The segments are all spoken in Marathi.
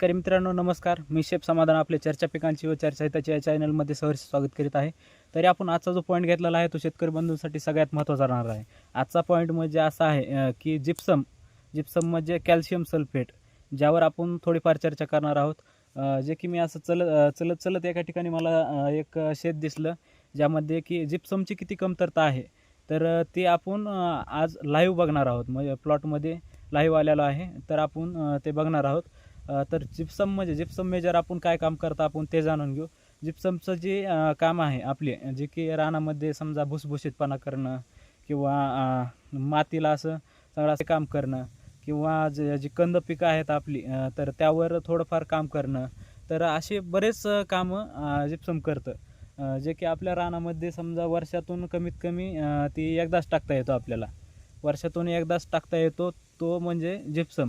शेतकरी मित्रांनो नमस्कार. मी शेफ समाधान आपल्या चर्चा पिकांची व चर्चा हिताची या चॅनलमध्ये सहर्ष स्वागत करीत आहे. तरी आपण आजचा जो पॉईंट घेतलेला आहे तो शेतकरी बंधूंसाठी सगळ्यात महत्त्वाचा राहणार आहे. आजचा पॉईंट म्हणजे असा आहे की जिप्सम जिप्सम म्हणजे कॅल्शियम सल्फेट ज्यावर आपण थोडीफार चर्चा करणार आहोत. जे की मी असं चलत चलत चलत एका ठिकाणी मला एक शेत दिसलं ज्यामध्ये की जिप्समची किती कमतरता आहे. तर ते आपण आज लाईव्ह बघणार आहोत. म्हणजे प्लॉटमध्ये लाईव्ह आलेलो आहे. तर आपण ते बघणार आहोत. तर जिप्सम म्हणजे जिप्सम मेजर आपण काय काम करता आपण ते जाणून घेऊ. जिप्समचं जे काम आहे आपले जे की रानामध्ये समजा भुसभुशीतपणा करणं किंवा मातीला असं सगळं असं काम करणं किंवा जे जी कंद पिकं आहेत आपली तर त्यावर थोडंफार काम करणं. तर असे बरेच कामं जिप्सम करतं. जे की आपल्या रानामध्ये समजा वर्षातून कमीत कमी ती एकदाच टाकता येतो आपल्याला. वर्षातून एकदाच टाकता येतो तो म्हणजे जिप्सम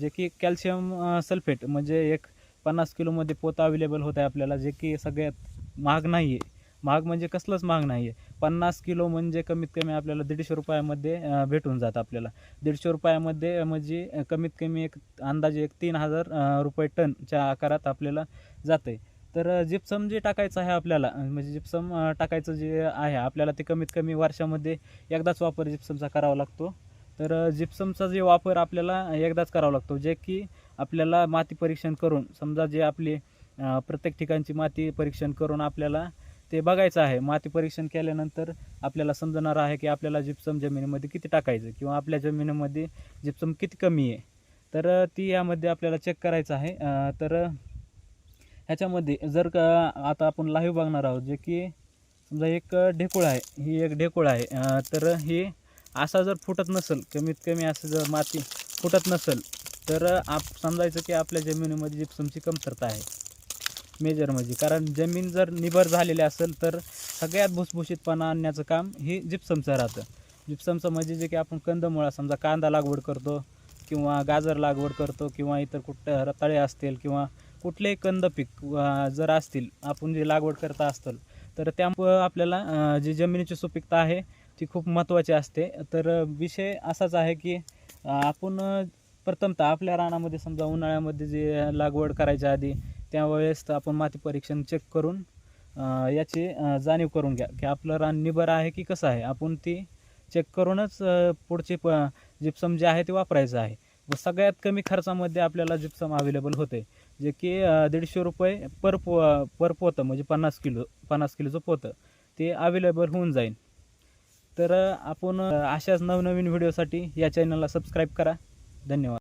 जे की कॅल्शियम सल्फेट म्हणजे एक पन्नास किलोमध्ये पोता अवेलेबल होत आहे आपल्याला जे की सगळ्यात महाग नाही आहे महाग म्हणजे कसलंच महाग नाही आहे पन्नास किलो म्हणजे कमीत कमी आपल्याला दीडशे रुपयामध्ये भेटून जातं आपल्याला. दीडशे रुपयामध्ये म्हणजे कमीत कमी एक अंदाजे एक तीन हजार रुपये टनच्या आकारात आपल्याला जातं आहे तर जिप्सम जे टाकायचं आहे आपल्याला म्हणजे जिप्सम टाकायचं जे आहे आपल्याला ते कमीत कमी वर्षामध्ये एकदाच वापर जिप्समचा करावा लागतो. तर जिप्समचा जे वापर आपल्याला एकदाच करावा लागतो. जे की आपल्याला माती परीक्षण करून समजा जे आपली प्रत्येक ठिकाणची माती परीक्षण करून आपल्याला ते बघायचं आहे. माती परीक्षण केल्यानंतर आपल्याला समजणार आहे की आपल्याला जिप्सम जमिनीमध्ये किती टाकायचं किंवा आपल्या जमिनीमध्ये जिप्सम किती कमी आहे. तर ती यामध्ये आपल्याला चेक करायचं आहे. तर ह्याच्यामध्ये जर का आता आपण लाईव्ह बघणार आहोत जे की समजा एक ढेकूळ आहे ही एक ढेकूळ आहे. तर ही असा जर फुटत नसेल कमीत कमी असं जर माती फुटत नसेल तर आप समजायचं की आपल्या जमिनीमध्ये जिप्समची कमतरता आहे. मेजर म्हणजे. कारण जमीन जर निबर झालेली असेल तर सगळ्यात भुसभुशीतपणा आणण्याचं काम हे जिप्समचं राहतं. जिप्समचं म्हणजे जे की आपण कंदमुळा समजा कांदा लागवड करतो किंवा गाजर लागवड करतो किंवा इतर कुठं रताळे असतील किंवा कुठलेही कंद पीक जर असतील आपण जे लागवड करता असतील तर त्यामुळं आपल्याला जी जमिनीची सुपीकता आहे ती खूप महत्त्वाची असते. तर विषय असाच आहे की आपण प्रथमतः आपल्या रानामध्ये समजा उन्हाळ्यामध्ये जे लागवड करायच्या आधी त्यावेळेस तर आपण माती परीक्षण चेक करून याची जाणीव करून घ्या. की आपलं रान निबर आहे की कसं आहे? आपण ती चेक करूनच पुढचे प जिप्सम जे आहे ते वापरायचं आहे. व सगळ्यात कमी खर्चामध्ये आपल्याला जिप्सम अवेलेबल होते. जे की दीडशे रुपये पर पो पर पोतं म्हणजे पन्नास किलो पन्नास किलोचं पोतं. ते अवेलेबल होऊन जाईल तर आपण अशाच नवनवीन व्हिडिओसाठी या चॅनलला सबस्क्राईब करा. धन्यवाद.